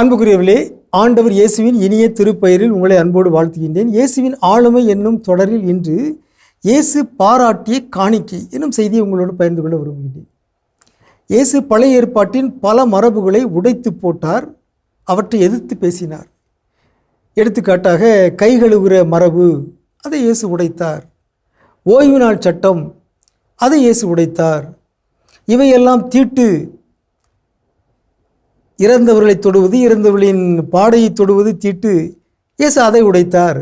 அன்புக்குரியவர்களே ஆண்டவர் இயேசுவின் இனிய திருப்பெயரில் உங்களை அன்போடு வாழ்த்துகின்றேன். இயேசுவின் ஆளுமை என்னும் தொடரில் இன்று இயேசு பாராட்டிய காணிக்கை என்னும் செய்தியை உங்களோடு பகிர்ந்து கொள்ள விரும்புகின்றேன். இயேசு பழைய ஏற்பாட்டின் பல மரபுகளை உடைத்து போட்டார் அவற்றை எதிர்த்து பேசினார். எடுத்துக்காட்டாக கை கழுவுகிற மரபு அதை இயேசு உடைத்தார். ஓய்வு நாள் சட்டம் அதை இயேசு உடைத்தார். இவையெல்லாம் தீட்டு இறந்தவர்களை தொடுவது இறந்தவர்களின் பாடையை தொடுவது தீட்டு இயேசு அதை உடைத்தார்.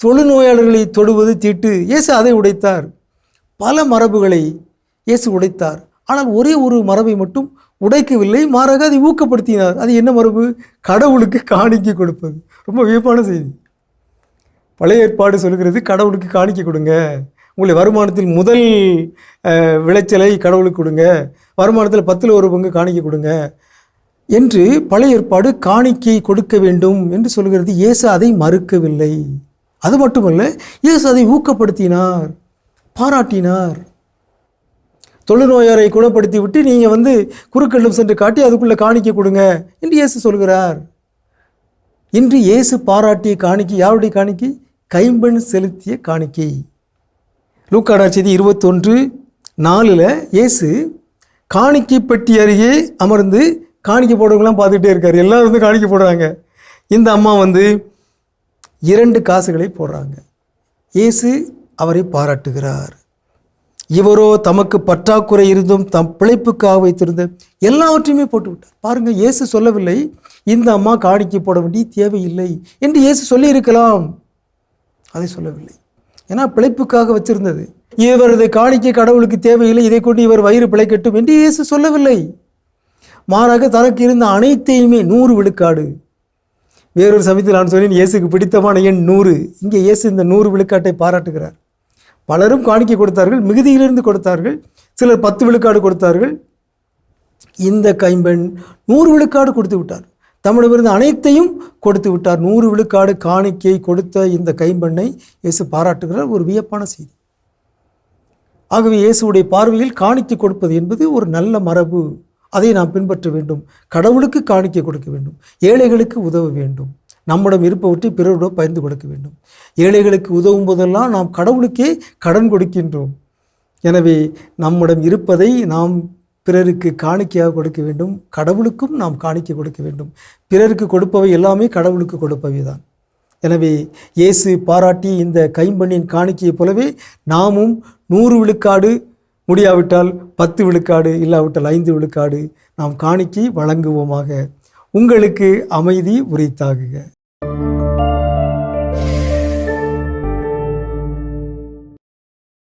தொழுநோயாளர்களை தொடுவது தீட்டு இயேசு அதை உடைத்தார். பல மரபுகளை இயேசு உடைத்தார். ஆனால் ஒரே ஒரு மரபை மட்டும் உடைக்கவில்லை மாறாக அதை ஊக்கப்படுத்தினார். அது என்ன மரபு? கடவுளுக்கு காணிக்கை கொடுப்பது. ரொம்ப வியப்பான செய்தி. பழைய ஏற்பாடு சொல்கிறது கடவுளுக்கு காணிக்கை கொடுங்க. உங்களுடைய வருமானத்தில் முதல் விளைச்சலை கடவுளுக்கு கொடுங்க. வருமானத்தில் பத்தில் ஒரு பங்கு காணிக்க கொடுங்க. என்று பழைய ஏற்பாடு காணிக்கை கொடுக்க வேண்டும் என்று சொல்கிறது. இயேசு அதை மறுக்கவில்லை. அது மட்டுமல்ல இயேசு அதை ஊக்கப்படுத்தினார் பாராட்டினார். தொழுநோயாரை குணப்படுத்தி விட்டு நீங்கள் வந்து குறுக்கெல்லும் சென்று காட்டி அதுக்குள்ளே காணிக்கை கொடுங்க என்று இயேசு சொல்கிறார். இன்று இயேசு பாராட்டிய காணிக்கை யாருடைய காணிக்கை? கைம்பெண் செலுத்திய காணிக்கை. லூக்காடா செய்தி இருபத்தொன்று நாலில் இயேசு காணிக்கை பெட்டி அருகே அமர்ந்து காணிக்கை போடுறவங்களாம் பார்த்துக்கிட்டே இருக்கார். எல்லோரும் வந்து காணிக்கை போடுறாங்க. இந்த அம்மா வந்து இரண்டு காசுகளை போடுறாங்க. இயேசு அவரை பாராட்டுகிறார். இவரோ தமக்கு பற்றாக்குறை இருந்தும் தம் பிழைப்புக்காக வைத்திருந்த எல்லாவற்றையுமே போட்டு விட்டார் பாருங்கள் இயேசு சொல்லவில்லை இந்த அம்மா காணிக்கை போட வேண்டிய தேவையில்லை என்று இயேசு சொல்லியிருக்கலாம். அதை சொல்லவில்லை. ஏன்னா பிழைப்புக்காக வச்சிருந்தது. இவரது காணிக்கை கடவுளுக்கு தேவையில்லை இதை கொண்டு இவர் வயிறு பிழைக்கட்டும் என்று இயேசு சொல்லவில்லை. மாறாக தனக்கு இருந்த அனைத்தையுமே நூறு விழுக்காடு. வேறொரு சமயத்தில் நான் சொன்னேன் இயேசுக்கு பிடித்தமான எண் நூறு. இங்கே இயேசு இந்த நூறு விழுக்காட்டை பாராட்டுகிறார். பலரும் காணிக்கை கொடுத்தார்கள் மிகுதியிலிருந்து கொடுத்தார்கள் சிலர் பத்து விழுக்காடு கொடுத்தார்கள். இந்த கைம்பெண் நூறு விழுக்காடு கொடுத்து விட்டார். தம்மிடமிருந்து அனைத்தையும் கொடுத்து விட்டார். நூறு விழுக்காடு காணிக்கை கொடுத்த இந்த கைம்பெண்ணை இயேசு பாராட்டுகிறார். ஒரு வியப்பான செய்தி. ஆகவே இயேசுடைய பார்வையில் காணிக்கை கொடுப்பது என்பது ஒரு நல்ல மரபு. அதை நாம் பின்பற்ற வேண்டும். கடவுளுக்கு காணிக்கை கொடுக்க வேண்டும். ஏழைகளுக்கு உதவ வேண்டும். நம்மிடம் இருப்பவற்றை பிறரிடம் பகிர்ந்து கொடுக்க வேண்டும். ஏழைகளுக்கு உதவும் போதெல்லாம் நாம் கடவுளுக்கே கடன் கொடுக்கின்றோம். எனவே நம்மிடம் இருப்பதை நாம் பிறருக்கு காணிக்கையாக கொடுக்க வேண்டும். கடவுளுக்கும் நாம் காணிக்கை கொடுக்க வேண்டும். பிறருக்கு கொடுப்பவை எல்லாமே கடவுளுக்கு கொடுப்பவை தான் எனவே இயேசு பாராட்டி இந்த கைம்பண்ணின் காணிக்கையைப் போலவே நாமும் நூறு விழுக்காடு முடியாவிட்டால் பத்து விழுக்காடு இல்லாவிட்டால் ஐந்து விழுக்காடு நாம் காணிக்கை வழங்குவோமாக. உங்களுக்கு அமைதி உரித்தாகுக.